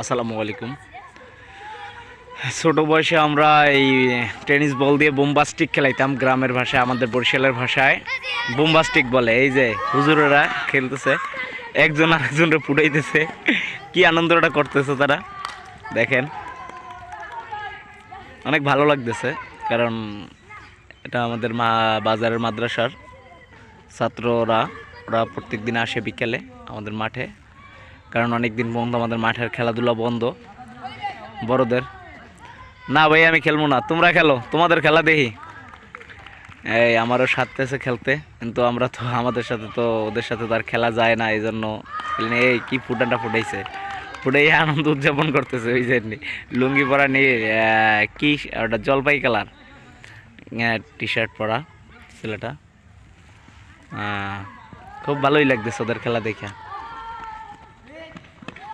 আসসালামু আলাইকুম। ছোট বয়সে আমরা এই টেনিস বল দিয়ে বোমবাস্টিক খেলাইতাম গ্রামের ভাষায়, আমাদের বরিশালের ভাষায়। বোমবাস্টিক বলে, এই যে হুজুরেরা খেলতেছে, একজন আরেকজনরে ফুটাইতেছে কি আনন্দটা করতেছে তারা? দেখেন। অনেক ভালো লাগতেছে, কারণ এটা আমাদের মা, বাজারের মাদ্রাসার ছাত্ররা, ওরা প্রত্যেক দিন আসে বিকেলে আমাদের মাঠে। কারণ অনেক দিন বন্ধ, আমাদের মাঠের খেলাধুলা বন্ধ। বড়দের। না ভাই, আমি খেলব না। তোমরা খেলো, তোমাদের খেলা দেখি। এই, আমারও সাথে আছে খেলতে, কিন্তু আমরা তো আমাদের সাথে তো, ওদের সাথে তো আর খেলা যায় না এই জন্য এই, কি ফুটানটা ফুটাইছে। ফুটাই আনন্দ উদযাপন করতেছে, ওই জন্য। লুঙ্গি পরা নিয়ে কি, ওটা জলপাই কালার। টি শার্ট পরা ছেলেটা। খুব ভালোই লাগতেছে ওদের খেলা দেখে।